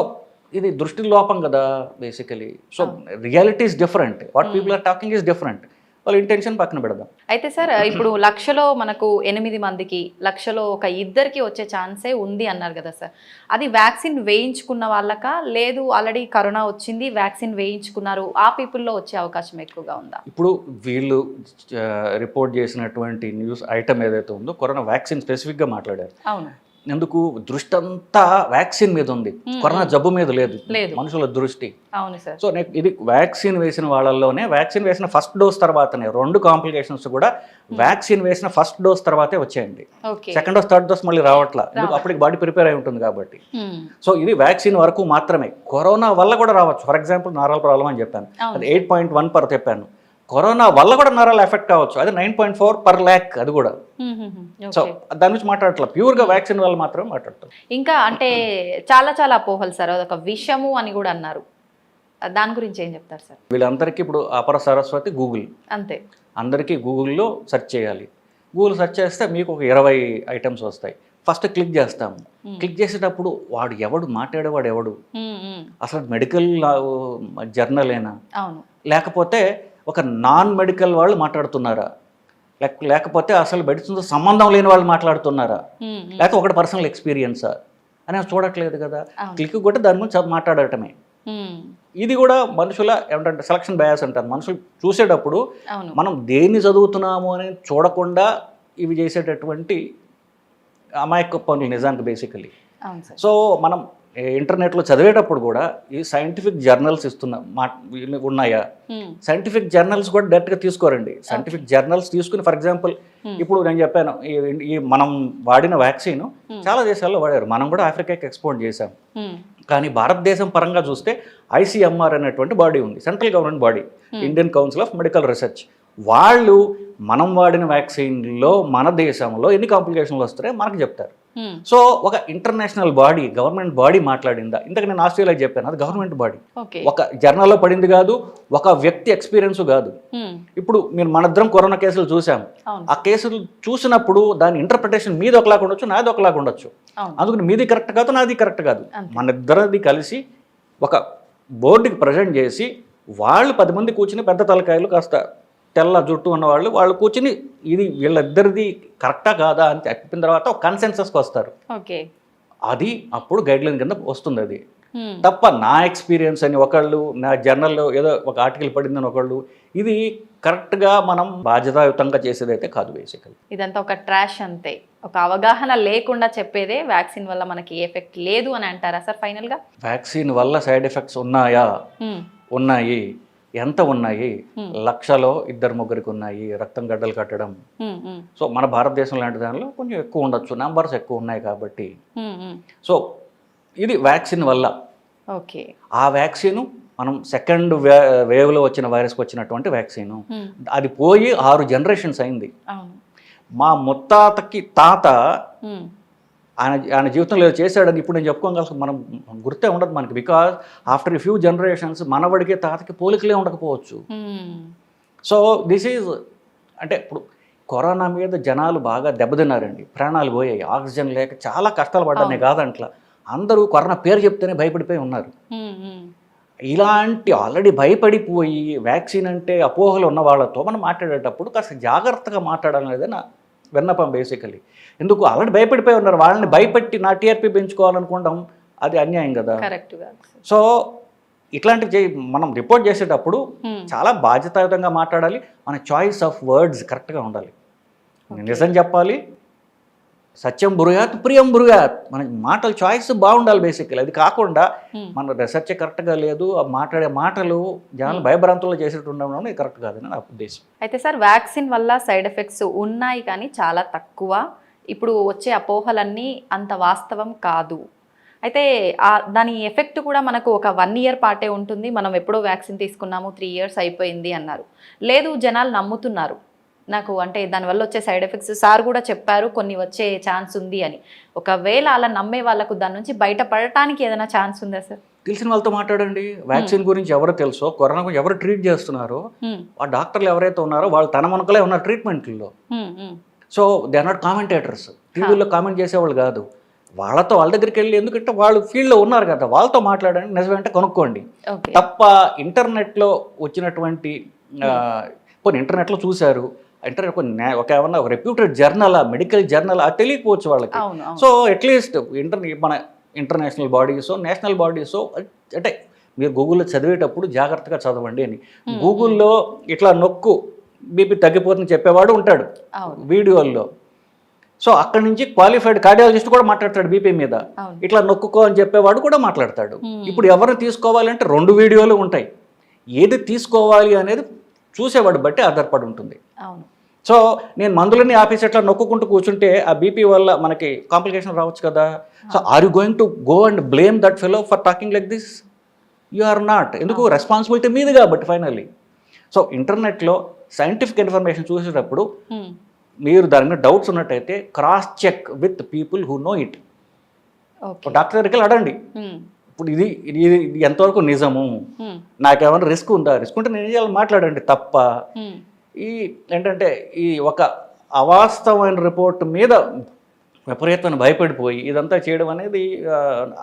ఇది దృష్టి లోపం కదా basically so reality is different what people are talking is different వాళ్ళ ఇంటెన్షన్ పక్కన పెడదాం. అయితే సార్ ఇప్పుడు లక్షలో మనకు ఎనిమిది మందికి లక్షలో ఒక ఇద్దరికి వచ్చే ఛాన్సే ఉంది అన్నారు కదా సార్. అది వ్యాక్సిన్ వేయించుకున్న వాళ్ళకా? లేదు ఆల్రెడీ కరోనా వచ్చింది వ్యాక్సిన్ వేయించుకున్నారు ఆ పీపుల్లో వచ్చే అవకాశం ఎక్కువగా ఉందా? ఇప్పుడు వీళ్ళు రిపోర్ట్ చేసినటువంటి న్యూస్ ఐటమ్ ఏదైతే ఉందో కరోనా వ్యాక్సిన్ స్పెసిఫిక్గా మాట్లాడారు. అవును. ఎందుకు? దృష్టి అంతా వ్యాక్సిన్ మీద ఉంది. కరోనా జబ్బు మీద లేదు. మనుషుల దృష్టి. సో నెక్- ఇది వ్యాక్సిన్ వేసిన వాళ్ళల్లోనే వ్యాక్సిన్ వేసిన ఫస్ట్ డోస్ తర్వాతనే రెండు కాంప్లికేషన్స్ కూడా వ్యాక్సిన్ వేసిన ఫస్ట్ డోస్ తర్వాతే వచ్చాయండి. సెకండ్ డోస్ థర్డ్ డోస్ మళ్ళీ రావట్లా. ఎందుకు? అప్పటికి బాడీ ప్రిపేర్ అయి ఉంటుంది కాబట్టి. సో ఇది వ్యాక్సిన్ వరకు మాత్రమే. కరోనా వల్ల కూడా రావచ్చు. ఫర్ ఎగ్జాంపుల్ నరాల ప్రాబ్లం అని చెప్పాను. అది ఎయిట్ పాయింట్ వన్ పర్ చెప్పాను కరోనా వల్ల కూడా నరాలు ఎఫెక్ట్ కావచ్చు. అది nine point four per lakh అది కూడా. సో దాని నుంచి మాట్లాడట్లా. ప్యూర్గా వ్యాక్సిన్ వల్ల మాత్రమే మాట్లాడతాం. ఇంకా అంటే చాలా చాలా అపోహలు సార్. అదొక విషము అని కూడా అన్నారు. దాని గురించి ఏం చెప్తారు సార్? వీళ్ళందరికీ ఇప్పుడు అపర సరస్వతి గూగుల్. అంతే. అందరికీ గూగుల్లో సెర్చ్ చేయాలి. గూగుల్ సెర్చ్ చేస్తే మీకు ఒక ఇరవై ఐటమ్స్ వస్తాయి. ఫస్ట్ క్లిక్ చేస్తాము. క్లిక్ చేసేటప్పుడు వాడు ఎవడు మాట్లాడేవాడు ఎవడు. అసలు మెడికల్ జర్నలేనా? అవును. లేకపోతే ఒక నాన్ మెడికల్ వాళ్ళు మాట్లాడుతున్నారా? లేక లేకపోతే అసలు మెడిసిన్తో సంబంధం లేని వాళ్ళు మాట్లాడుతున్నారా. లేకపోతే ఒకటి పర్సనల్ ఎక్స్పీరియన్సా అని చూడట్లేదు కదా. క్లిక్ కొట్టి దాని గురించి మాట్లాడటమే. ఇది కూడా మనుషుల ఏమంటే సెలక్షన్ బయాస్ అంటారు. మనుషులు చూసేటప్పుడు మనం దేన్ని చదువుతున్నాము అని చూడకుండా ఇవి చేసేటటువంటి అమాయక పనులు నిజానికి బేసికలీ సో మనం ఇంటర్నెట్లో చదివేటప్పుడు కూడా ఈ సైంటిఫిక్ జర్నల్స్ ఇస్తున్న మా ఉన్నాయా? సైంటిఫిక్ జర్నల్స్ కూడా డైరెక్ట్గా తీసుకోరండి. సైంటిఫిక్ జర్నల్స్ తీసుకుని ఫర్ ఎగ్జాంపుల్. ఇప్పుడు నేను చెప్పాను ఈ- మనం వాడిన వ్యాక్సిన్. చాలా దేశాల్లో వాడారు. మనం కూడా ఆఫ్రికాకి ఎక్స్పోర్ట్ చేశాం. కానీ భారతదేశం పరంగా చూస్తే ఐసీఎంఆర్ అనేటువంటి బాడీ ఉంది central government body Indian Council of Medical Research. వాళ్ళు మనం వాడిన వ్యాక్సిన్లో మన దేశంలో ఎన్ని కాంప్లికేషన్లు వస్తాయో మనకు చెప్తారు. సో ఒక ఇంటర్నేషనల్ బాడీ గవర్నమెంట్ బాడీ మాట్లాడిందా? ఇంతకు నేను ఆస్ట్రేలియా చెప్పాను అది గవర్నమెంట్ బాడీ ఒక జర్నల్లో పడింది కాదు ఒక వ్యక్తి ఎక్స్పీరియన్స్ కాదు. ఉమ్, ఇప్పుడు మీరు మనిద్దరం కరోనా కేసులు చూసాం ఆ కేసులు చూసినప్పుడు దాని ఇంటర్ప్రిటేషన్ మీది ఒకలాగా ఉండొచ్చు నాది ఒకలాగా ఉండొచ్చు. అందుకని మీది కరెక్ట్ కాదు నాది కరెక్ట్ కాదు. అంతే. మన ఇద్దరిది కలిసి ఒక బోర్డుకి ప్రజెంట్ చేసి వాళ్ళు పది మంది కూర్చుని పెద్ద తలకాయలు కాస్త తెల్ల జుట్టు ఉన్న వాళ్ళు వాళ్ళు కూర్చుని ఇది వీళ్ళిద్దరిది కరెక్టా కాదా అని చెప్పిన తర్వాత ఒక కన్సెన్సస్కి వస్తారు. ఓకే. అది అప్పుడు గైడ్లైన్ కింద వస్తుంది అది. తప్ప నా ఎక్స్పీరియన్స్ అని ఒకళ్ళు నా జర్నల్లో ఏదో ఒక ఆర్టికల్ పడిందని ఒకళ్ళు ఇది కరెక్ట్గా మనం బాధ్యతాయుతంగా చేసేదైతే కాదు బేసికల్ ఇదంతా ఒక ట్రాష్ అంతే. ఒక అవగాహన లేకుండా చెప్పేదే వ్యాక్సిన్ వల్ల మనకి ఎఫెక్ట్ లేదు అని అంటారా సార్ ఫైనల్గా వ్యాక్సిన్ వల్ల సైడ్ ఎఫెక్ట్స్ ఉన్నాయా? ఉన్నాయి. ఎంత ఉన్నాయి. లక్షలో ఇద్దరు ముగ్గురికి ఉన్నాయి రక్తం గడ్డలు కట్టడం. సో మన భారతదేశం లాంటి దానిలో కొంచెం ఎక్కువ ఉండొచ్చు. నెంబర్స్ ఎక్కువ ఉన్నాయి కాబట్టి. సో ఇది వ్యాక్సిన్ వల్ల. ఓకే. ఆ వ్యాక్సిన్ మనం సెకండ్ వేవ్లో వచ్చిన వైరస్కి వచ్చినటువంటి వ్యాక్సిన్. అది పోయి ఆరు జనరేషన్స్ అయింది. మా ముత్తాతకి తాత ఆయన ఆయన జీవితంలో ఏదో చేశాడని ఇప్పుడు నేను చెప్పుకోగల మనం గుర్తే ఉండదు మనకి. బికాజ్ ఆఫ్టర్ ఫ్యూ జనరేషన్స్ మనవడికి తాతకి పోలికలే ఉండకపోవచ్చు. సో దిస్ ఈజ్ అంటే ఇప్పుడు కరోనా మీద జనాలు బాగా దెబ్బతిన్నారండి. ప్రాణాలు పోయాయి. ఆక్సిజన్ లేక చాలా కష్టాలు పడ్డానే కాదంట్లా అందరూ కరోనా పేరు చెప్తేనే భయపడిపోయి ఉన్నారు. ఇలాంటి ఆల్రెడీ భయపడిపోయి వ్యాక్సిన్ అంటే అపోహలు ఉన్న వాళ్ళతో మనం మాట్లాడేటప్పుడు కాస్త జాగ్రత్తగా మాట్లాడాలనేది నా విన్నపం బేసికలీ ఎందుకు? ఆల్రెడీ భయపడిపోయి ఉన్నారు. వాళ్ళని భయపెట్టి నా టీఆర్పీ పెంచుకోవాలనుకోవడం అది అన్యాయం కదా. సో ఇట్లాంటివి మనం రిపోర్ట్ చేసేటప్పుడు ఉమ్, చాలా బాధ్యతాయుతంగా మాట్లాడాలి. మన చాయిస్ ఆఫ్ వర్డ్స్ కరెక్ట్గా ఉండాలి. నిజం చెప్పాలి. సత్యం బురుయాత్ ప్రియం బురుయాత్ మన మాటల చాయిస్ బాగుండాలి బేసికలీ అది కాకుండా. మన రీసెర్చ్ కరెక్ట్గా లేదు ఆ మాట్లాడే మాటలు జనాలు భయభ్రాంతులు చేసేట్టు ఉండడం ఇది కరెక్ట్ కాదని నా ఉద్దేశం. అయితే సార్ వ్యాక్సిన్ వల్ల సైడ్ ఎఫెక్ట్స్ ఉన్నాయి కానీ చాలా తక్కువ. ఇప్పుడు వచ్చే అపోహలన్నీ అంత వాస్తవం కాదు. అయితే దాని ఎఫెక్ట్ కూడా మనకు ఒక వన్ ఇయర్ పాటే ఉంటుంది. మనం ఎప్పుడో వ్యాక్సిన్ తీసుకున్నాము త్రీ ఇయర్స్ అయిపోయింది అన్నారు. లేదు జనాలు నమ్ముతున్నారు. నాకు అంటే దానివల్ల వచ్చే సైడ్ ఎఫెక్ట్స్ సార్ కూడా చెప్పారు కొన్ని వచ్చే ఛాన్స్ ఉంది అని. ఒకవేళ అలా నమ్మే వాళ్ళకు దాని నుంచి బయటపడటానికి ఏదైనా ఛాన్స్ ఉందా సార్? తెలిసిన వాళ్ళతో మాట్లాడండి. వ్యాక్సిన్ గురించి ఎవరు తెలుసో కరోనా గురించి ఎవరు ట్రీట్ చేస్తున్నారో ఆ డాక్టర్లు ఎవరైతే ఉన్నారో వాళ్ళు తన మనకలే ఉన్నారు ట్రీట్మెంట్లో. So they are not commentators టీవీలో కామెంట్ చేసేవాళ్ళు కాదు. వాళ్ళతో వాళ్ళ దగ్గరికి వెళ్ళి ఎందుకంటే వాళ్ళు ఫీల్డ్లో ఉన్నారు కదా వాళ్ళతో మాట్లాడండి నిజమేంటే కొనుక్కోండి. తప్ప ఇంటర్నెట్లో వచ్చినటువంటి కొన్ని ఇంటర్నెట్లో చూశారు. కొన్ని నే- ఒక ఏమన్నా ఒక రెప్యూటెడ్ జర్నల్ మెడికల్ జర్నల్ అది తెలియకపోవచ్చు వాళ్ళకి. సో అట్లీస్ట్ ఇంటర్ మన ఇంటర్నేషనల్ బాడీస్ నేషనల్ బాడీస్ అంటే మీరు గూగుల్లో చదివేటప్పుడు జాగ్రత్తగా చదవండి అని. గూగుల్లో ఇట్లా నొక్కు బీపీ తగ్గిపోతుందని చెప్పేవాడు ఉంటాడు వీడియోల్లో. సో అక్కడి నుంచి క్వాలిఫైడ్ కార్డియాలజిస్ట్ కూడా మాట్లాడతాడు బీపీ మీద. ఇట్లా నొక్కుకో అని చెప్పేవాడు కూడా మాట్లాడతాడు. ఇప్పుడు ఎవరిని తీసుకోవాలంటే రెండు వీడియోలు ఉంటాయి. ఏది తీసుకోవాలి అనేది చూసేవాడు బట్టి ఆధారపడి ఉంటుంది. అవును. సో నేను మందులన్నీ ఆఫీస్ ఎట్లా నొక్కుంటూ కూర్చుంటే ఆ బీపీ వల్ల మనకి కాంప్లికేషన్ రావచ్చు కదా. So are you going to go and blame that fellow for talking like this you are not ఎందుకు? రెస్పాన్సిబిలిటీ మీది కాబట్టి ఫైనల్లీ సో ఇంటర్నెట్లో సైంటిఫిక్ ఇన్ఫర్మేషన్ చూసేటప్పుడు. మీరు దాని మీద డౌట్స్ ఉన్నట్టయితే cross check with people who know it doctor దగ్గరికి హ్మ్. ఇప్పుడు ఇది ఇది ఎంతవరకు నిజము. నాకేమైనా రిస్క్ ఉందా? రిస్క్ ఉంటే నేను చేయాలి మాట్లాడండి తప్ప. ఈ ఏంటంటే ఈ ఒక అవాస్తవమైన రిపోర్ట్ మీద విపరీతమైన భయపడిపోయి ఇదంతా చేయడం అనేది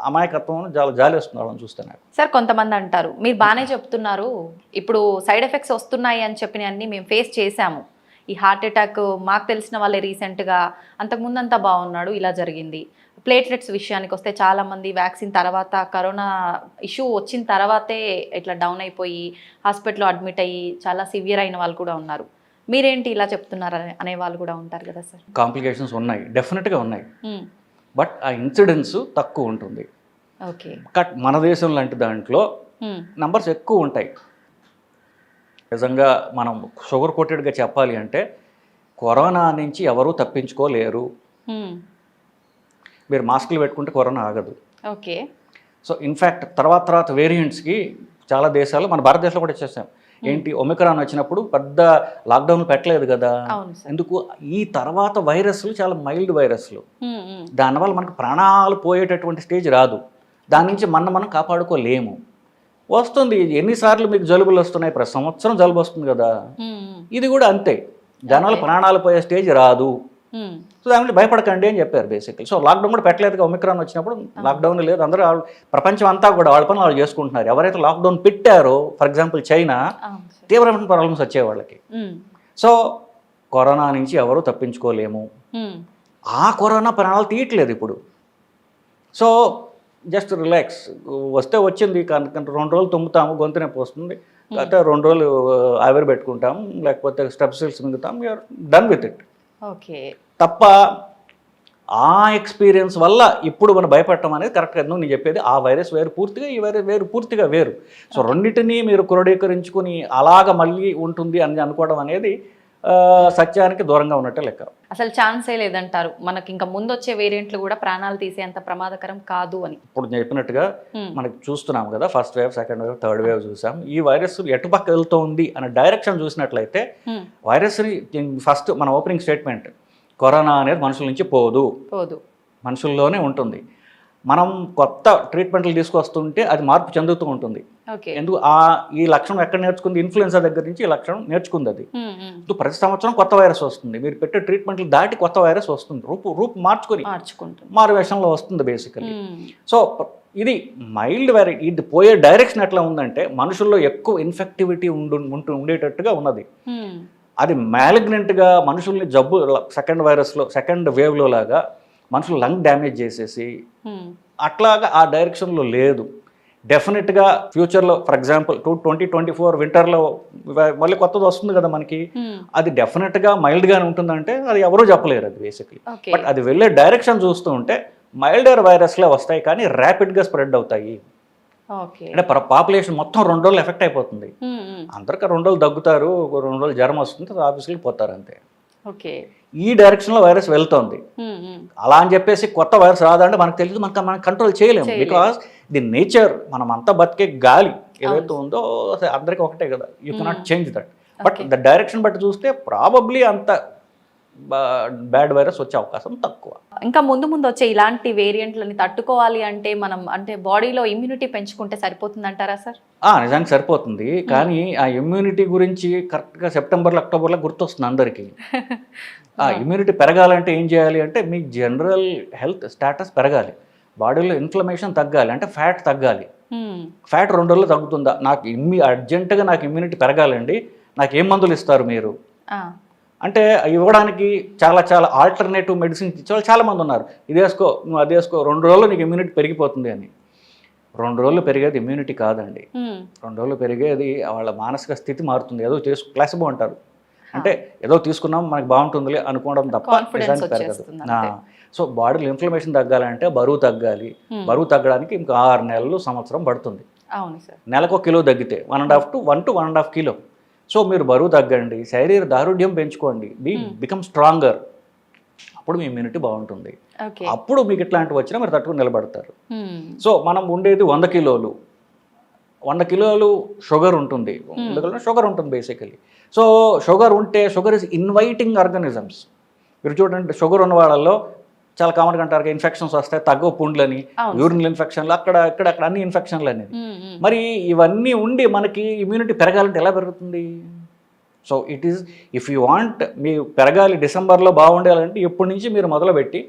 అమాయకత్వం చాలా జాలేస్తుంది వాళ్ళని చూస్తే నాకు. సార్ కొంతమంది అంటారు మీరు బాగానే చెప్తున్నారు. ఇప్పుడు సైడ్ ఎఫెక్ట్స్ వస్తున్నాయి అని చెప్పిన అన్ని మేము ఫేస్ చేశాము. ఈ హార్ట్ అటాక్ మాకు తెలిసిన వాళ్ళే రీసెంట్గా అంతకుముందు అంతా బాగున్నాడు ఇలా జరిగింది. ప్లేట్లెట్స్ విషయానికి వస్తే చాలామంది వ్యాక్సిన్ తర్వాత కరోనా ఇష్యూ వచ్చిన తర్వాతే ఇట్లా డౌన్ అయిపోయి హాస్పిటల్లో అడ్మిట్ అయ్యి చాలా సివియర్ అయిన వాళ్ళు కూడా ఉన్నారు. మీరేంటి ఇలా చెప్తున్నారు అనే- వాళ్ళు కూడా ఉంటారు కదా సార్? కాంప్లికేషన్స్ ఉన్నాయి డెఫినెట్గా ఉన్నాయి. బట్ ఆ ఇన్సిడెన్స్ తక్కువ ఉంటుంది. ఓకే. కట్ మన దేశం లాంటి దాంట్లో నంబర్స్ ఎక్కువ ఉంటాయి. నిజంగా మనం షుగర్ కోటెడ్గా చెప్పాలి అంటే కరోనా నుంచి ఎవరూ తప్పించుకోలేరు. మీరు మాస్కులు పెట్టుకుంటే కరోనా ఆగదు. ఓకే. సో ఇన్ఫ్యాక్ట్ తర్వాత తర్వాత వేరియంట్స్కి చాలా దేశాలు మన భారతదేశంలో కూడా చేసాం ఏంటి? ఒమిక్రాన్ వచ్చినప్పుడు పెద్ద లాక్డౌన్ పెట్టలేదు కదా. ఎందుకు? ఈ తర్వాత వైరస్లు చాలా మైల్డ్ వైరస్లు. దానివల్ల మనకు ప్రాణాలు పోయేటటువంటి స్టేజ్ రాదు. దాని నుంచి మనం మనం కాపాడుకోలేము. వస్తుంది. ఎన్నిసార్లు మీకు జలుబులు వస్తున్నాయి? ప్రతి సంవత్సరం జలుబు వస్తుంది కదా. ఇది కూడా అంతే. దానివల్ల ప్రాణాలు పోయే స్టేజ్ రాదు. సో దాని భయపడకండి అని చెప్పారు బేసిక్లీ. సో లాక్డౌన్ కూడా పెట్టలేదు. ఒమిక్రాన్ వచ్చినప్పుడు లాక్డౌన్ లేదు. అందరూ వాళ్ళు- ప్రపంచం అంతా కూడా వాళ్ళ పని వాళ్ళు చేసుకుంటున్నారు. ఎవరైతే లాక్డౌన్ పెట్టారో ఫర్ ఎగ్జాంపుల్ చైనా తీవ్రమైన ప్రాబ్లమ్స్ వచ్చే వాళ్ళకి. సో కరోనా నుంచి ఎవరు తప్పించుకోలేము. ఆ కరోనా ప్రాణాలు తీయట్లేదు ఇప్పుడు. So just relax. వస్తే వచ్చింది కానీ కానీ రెండు రోజులు తుమ్ముతాము గొంతు నొప్పి వస్తుంది. లేకపోతే రెండు రోజులు ఆవిరి పెట్టుకుంటాం లేకపోతే Strepsils మింగుతాం you are done with it okay. తప్ప ఆ ఎక్స్పీరియన్స్ వల్ల ఇప్పుడు మనం భయపడటం అనేది కరెక్ట్ కాదు. నేను చెప్పేది? ఆ వైరస్ వేరు పూర్తిగా ఈ వైరస్ వేరు పూర్తిగా వేరు. సో రెండింటినీ మీరు క్రోడీకరించుకుని అలాగ మళ్ళీ ఉంటుంది అని అనుకోవడం అనేది సత్యానికి దూరంగా ఉన్నట్టే లెక్క. అసలు ఛాన్సే లేదంటారు. మనకి ఇంకా ముందు వచ్చే వేరియంట్లు కూడా ప్రాణాలు తీసేంత ప్రమాదకరం కాదు అని. ఇప్పుడు చెప్పినట్టుగా మనకి చూస్తున్నాం కదా first wave second wave third wave చూసాం. ఈ వైరస్ ఎటుపక్క వెళ్తోంది అనే డైరెక్షన్ చూసినట్లయితే ఉమ్, వైరస్ని ఫస్ట్ మన ఓపెనింగ్ స్టేట్మెంట్ కరోనా అనేది మనుషుల నుంచి పోదు. పోదు. మనుషుల్లోనే ఉంటుంది. మనం కొత్త ట్రీట్మెంట్లు తీసుకొస్తుంటే అది మార్పు చెందుతూ ఉంటుంది. ఎందుకు? ఆ ఈ లక్షణం ఎక్కడ నేర్చుకుంది? ఇన్ఫ్లుయెన్సా దగ్గర నుంచి ఈ లక్షణం నేర్చుకుంది అది. ఇప్పుడు ప్రతి సంవత్సరం కొత్త వైరస్ వస్తుంది. మీరు పెట్టే ట్రీట్మెంట్లు దాటి కొత్త వైరస్ వస్తుంది. రూపు రూపు మార్చుకొని మారు వేషంలో వస్తుంది బేసికలీ సో ఇది మైల్డ్ వెరైటీ ఇది పోయే డైరెక్షన్ ఎట్లా ఉందంటే మనుషుల్లో ఎక్కువ ఇన్ఫెక్టివిటీ ఉండు ఉంటూ ఉండేటట్టుగా ఉన్నది. అది మ్యాలిగ్నెంట్గా మనుషుల్ని జబ్బు సెకండ్ వైరస్లో సెకండ్ వేవ్లో లాగా మనుషులు లంగ్ డ్యామేజ్ చేసేసి అట్లాగా ఆ డైరెక్షన్లో లేదు. డెఫినెట్గా ఫ్యూచర్లో for example two twenty twenty four వింటర్లో మళ్ళీ కొత్తది వస్తుంది కదా మనకి. అది డెఫినెట్గా మైల్డ్గానే ఉంటుందంటే అది ఎవరూ చెప్పలేరు అది బేసిక్లీ బట్ అది వెళ్ళే డైరెక్షన్ చూస్తూ ఉంటే మైల్డర్ వైరస్లే వస్తాయి కానీ ర్యాపిడ్గా స్ప్రెడ్ అవుతాయి. అంటే పాపులేషన్ మొత్తం రెండు రోజులు ఎఫెక్ట్ అయిపోతుంది. అందరికీ రెండు రోజులు దగ్గుతారు రెండు రోజులు జ్వరం వస్తుంది ఆఫీస్కి పోతారు అంతే. ఓకే. ఈ డైరెక్షన్లో వైరస్ వెళ్తోంది. అలా అని చెప్పేసి కొత్త వైరస్ రాదంటే మనకు తెలియదు మనకు మనం కంట్రోల్ చేయలేము. బికాస్ ది నేచర్ మనం అంతా బతికే గాలి ఏదైతే ఉందో అందరికీ ఒకటే కదా. You cannot change that but. The direction బట్టి చూస్తే ప్రాబబ్లీ అంత బ్యాడ్ వైరస్ వచ్చే అవకాశం తక్కువ. ఇంకా ముందు ముందు వచ్చే ఇలాంటి వేరియంట్లని తట్టుకోవాలి అంటే మనం అంటే బాడీలో ఇమ్యూనిటీ పెంచుకుంటే సరిపోతుందంటారా సార్ ఆ, నిజానికి సరిపోతుంది. కానీ ఆ ఇమ్యూనిటీ గురించి కరెక్ట్గా సెప్టెంబర్లో అక్టోబర్లో గుర్తొస్తుంది అందరికీ. ఇమ్యూనిటీ పెరగాలంటే ఏం చేయాలి అంటే మీ జనరల్ హెల్త్ స్టేటస్ పెరగాలి. బాడీలో ఇన్ఫ్లమేషన్ తగ్గాలి. అంటే ఫ్యాట్ తగ్గాలి. ఫ్యాట్ రెండు రోజులు తగ్గుతుందా? నాకు ఇమ్మి అర్జెంటుగా నాకు ఇమ్యూనిటీ పెరగాలండి. నాకు ఏం మందులు ఇస్తారు మీరు? అంటే ఇవ్వడానికి చాలా చాలా ఆల్టర్నేటివ్ మెడిసిన్స్ ఇచ్చే వాళ్ళు చాలామంది ఉన్నారు. ఇది వేసుకో నువ్వు అది వేసుకో. రెండు రోజులు నీకు ఇమ్యూనిటీ పెరిగిపోతుంది అని. రెండు రోజులు పెరిగేది ఇమ్యూనిటీ కాదండి. ఉమ్, రెండు రోజులు పెరిగేది వాళ్ళ మానసిక స్థితి మారుతుంది. ఏదో చేసు ప్లాసిబో అంటారు. అంటే ఏదో తీసుకున్నాం మనకి బాగుంటుందిలే అనుకోవడం తప్ప నిజానికి పెరగదు. సో బాడీలో ఇన్ఫ్లమేషన్ తగ్గాలంటే బరువు తగ్గాలి. బరువు తగ్గడానికి ఇంకా ఆరు నెలలు సంవత్సరం పడుతుంది. నెలకు ఒక కిలో తగ్గితే one and half to one to one and half kilo. So మీరు బరువు తగ్గండి శరీర దారుఢ్యం పెంచుకోండి బీ బికమ్ స్ట్రాంగర్. అప్పుడు మీ ఇమ్యూనిటీ బాగుంటుంది. అప్పుడు మీకు ఇట్లాంటివి వచ్చినా మీరు తట్టుకుని నిలబడతారు. సో మనం ఉండేది వంద కిలోలు. వంద కిలోలు షుగర్ ఉంటుంది. వంద కిలోలు షుగర్ ఉంటుంది బేసికలీ సో షుగర్ ఉంటే షుగర్ ఇస్ ఇన్వైటింగ్ ఆర్గానిజమ్స్. మీరు చూడండి షుగర్ ఉన్న వాళ్ళల్లో చాలా కామన్గా అంటారు ఇన్ఫెక్షన్స్ వస్తాయి తగ్గ పుండ్లని. యూరినల్ ఇన్ఫెక్షన్లు అక్కడ ఇక్కడ అక్కడ అన్ని ఇన్ఫెక్షన్లు అనేది. ఉమ్, ఉమ్, మరి ఇవన్నీ ఉండి మనకి ఇమ్యూనిటీ పెరగాలంటే ఎలా పెరుగుతుంది? So it is if you want మీ పెరగాలి డిసెంబర్లో బాగుండాలంటే ఇప్పటి నుంచి మీరు మొదలుపెట్టి.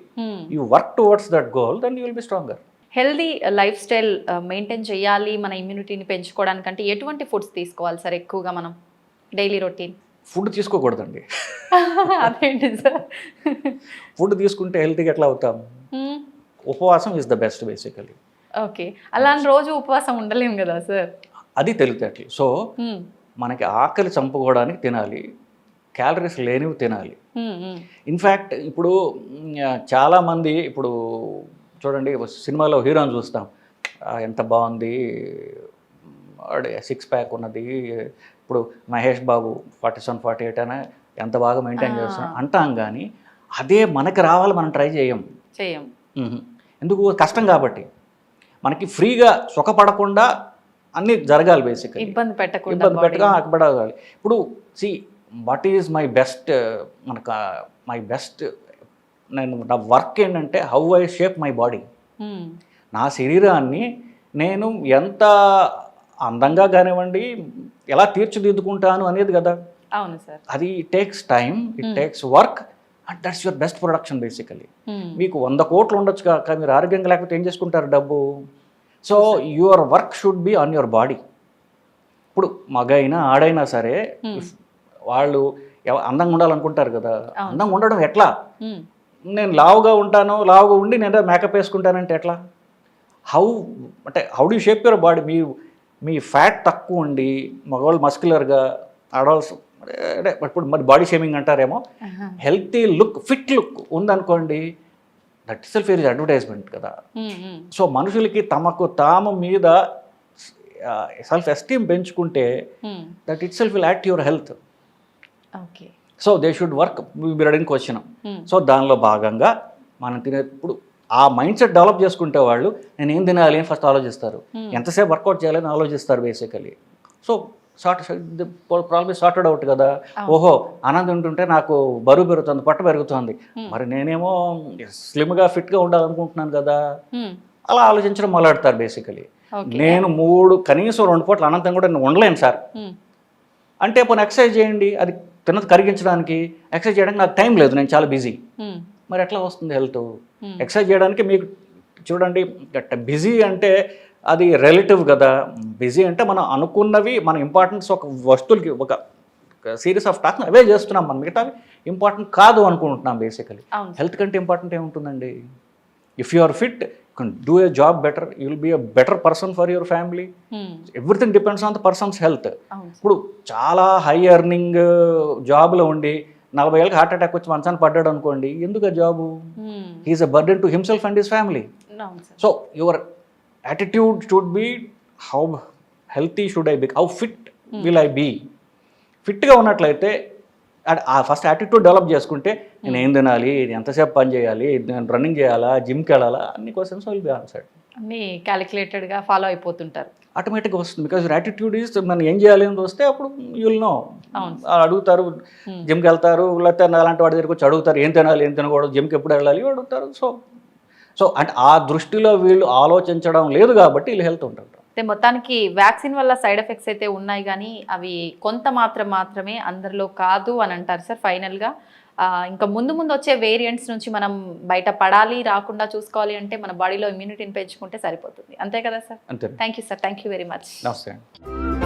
You work towards that goal then you will be stronger healthy lifestyle maintain చేయాలి మన ఇమ్యూనిటీని పెంచుకోవడానికంటే ఎటువంటి ఫుడ్స్ తీసుకోవాలి సార్ ఎక్కువగా మనం? Daily routine? ఫుడ్ తీసుకోకూడదండి. అదేంటి సార్? ఫుడ్ తీసుకుంటే హెల్తీగా ఎట్లా అవుతాం? ఉపవాసం is the best basically okay. అలా అని రోజు ఉపవాసం ఉండలేం కదా సార్? అది తెలివితేటలు సో మనకి ఆకలి చంపుకోవడానికి తినాలి క్యాలరీస్ లేనివి తినాలి. ఇన్ఫ్యాక్ట్ ఇప్పుడు చాలామంది ఇప్పుడు చూడండి సినిమాలో హీరోని చూస్తాం. ఎంత బాగుంది. సిక్స్ ప్యాక్ ఉన్నది. ఇప్పుడు Mahesh Babu forty seven forty eight అయినా ఎంత బాగా మెయింటైన్. చేస్తున్నాం అంటాం కానీ అదే మనకి రావాలి మనం ట్రై చేయం. చేయం. ఎందుకు? కష్టం కాబట్టి. మనకి ఫ్రీగా సుఖపడకుండా అన్నీ జరగాలి బేసిక్గా ఇబ్బంది పెట్టకుండా ఇబ్బంది. పెట్టగా ఆకపడాలి. ఇప్పుడు see what is my best మనకు మై బెస్ట్ నేను నా వర్క్ ఏంటంటే how I shape my body. Um, నా శరీరాన్ని నేను ఎంత అందంగా కానివ్వండి ఎలా తీర్చిదిద్దుకుంటాను అనేది కదా. అవును సార్. అది takes time it Hmm. Takes work and that's your best production basically మీకు వంద కోట్లు ఉండొచ్చు కాక మీరు ఆరోగ్యంగా లేకపోతే ఏం చేసుకుంటారు డబ్బు? So your work should be on your body ఇప్పుడు మగైనా ఆడైనా సరే Hmm. వాళ్ళు అందంగా ఉండాలనుకుంటారు కదా. అందంగా ఉండడం ఎట్లా? ఉమ్, నేను లావుగా ఉంటాను లావుగా ఉండి నేను మేకప్ వేసుకుంటానంటే ఎట్లా? హౌ అంటే how do shape your body మీ మీ ఫ్యాట్ తక్కువ ఉండి మగవాళ్ళు మస్కులర్గా ఆడవాళ్ళు అంటే ఇప్పుడు మరి బాడీ షేమింగ్ అంటారేమో. హెల్తీ లుక్ ఫిట్ లుక్ ఉందనుకోండి that is self is advertisement కదా సో మనుషులకి తమకు తాము మీద సెల్ఫ్ ఎస్టీమ్ పెంచుకుంటే that it self will act your health okay. So they should work బిరడింగ్ question so దానిలో భాగంగా మనం తినేప్పుడు ఆ మైండ్ సెట్ డెవలప్ చేసుకుంటే వాళ్ళు నేను ఏం తినాలి అని ఫస్ట్ ఆలోచిస్తారు. Hmm. ఎంతసేపు వర్కౌట్ చేయాలని ఆలోచిస్తారు basically so sort problem sorted out కదా. ఓహో ఆనందం ఉంటుంటే నాకు బరువు పెరుగుతుంది పొట్ట పెరుగుతుంది. Hmm. మరి నేనేమో స్లిమ్గా ఫిట్గా ఉండాలనుకుంటున్నాను కదా. ఉమ్, అలా ఆలోచించడం మొదలెడతారు బేసికలీ నేను మూడు కనీసం రెండు పూట్ల అనంతం కూడా నేను ఉండలేను సార్ అంటే పోనీ ఎక్సర్సైజ్ చేయండి అది తిన్నది కరిగించడానికి ఎక్సర్సైజ్ చేయడానికి నాకు టైం లేదు నేను చాలా బిజీ మరి ఎట్లా వస్తుంది హెల్త్ ఎక్సర్సైజ్ చేయడానికి మీకు చూడండి బిజీ అంటే అది రిలేటివ్ కదా. బిజీ అంటే మనం అనుకున్నవి మన ఇంపార్టెన్స్ ఒక వస్తువులకి ఒక సిరీస్ ఆఫ్ టాస్క్ అవే చేస్తున్నాం మనం. మిగతావి ఇంపార్టెంట్ కాదు అనుకుంటున్నాం బేసికలీ. హెల్త్ కంటే ఇంపార్టెంట్ ఏముంటుందండి? If you are fit do a job better you will be a better person for your family everything depends on the person's health. ఇప్పుడు చాలా హై ఎర్నింగ్ జాబ్లో ఉండి నలభై ఏళ్ళకి హార్ట్ అటాక్ వచ్చి మంచాన్ని పడ్డాడు అనుకోండి ఎందుకు ఆ job he is a burden to himself and his family so your attitude should be how healthy should I be how fit will I be ఫిట్గా ఉన్నట్లయితే ఆ ఫస్ట్ యాటిట్యూడ్ డెవలప్ చేసుకుంటే నేను ఏం తినాలి? ఎంతసేపు పని చేయాలి? నేను రన్నింగ్ చేయాలా? జిమ్కి వెళ్ళాలా? అన్ని క్వశ్చన్స్ విల్ బి ఆన్సర్డ్ అన్ని calculated గా ఫాలో అయిపోతుంటారు. ఆటోమేటిక్గా వస్తుంది బికాజ్ యాటిట్యూడ్ ఈజ్ మనం ఏం చేయాలి అని వస్తే అప్పుడు యుల్ నో. అడుగుతారు Hmm. జిమ్కి వెళ్తారు లేకపోతే అలాంటి వాడి దగ్గరికి వచ్చి అడుగుతారు ఏం తినాలి ఏం తినకూడదు జిమ్కి ఎప్పుడు వెళ్ళాలి అడుగుతారు. సో సో అంటే ఆ దృష్టిలో వీళ్ళు ఆలోచించడం లేదు కాబట్టి వీళ్ళు హెల్త్ ఉంటారు. అయితే మొత్తానికి వ్యాక్సిన్ వల్ల సైడ్ ఎఫెక్ట్స్ అయితే ఉన్నాయి కానీ అవి కొంత మాత్రం మాత్రమే అందరిలో కాదు అని అంటారు సార్ ఫైనల్గా. ఇంకా ముందు ముందు వచ్చే వేరియంట్స్ నుంచి మనం బయట పడాలి రాకుండా చూసుకోవాలి అంటే మన బాడీలో ఇమ్యూనిటీని పెంచుకుంటే సరిపోతుంది. అంతే కదా sir? Thank you sir thank you very much నమస్తే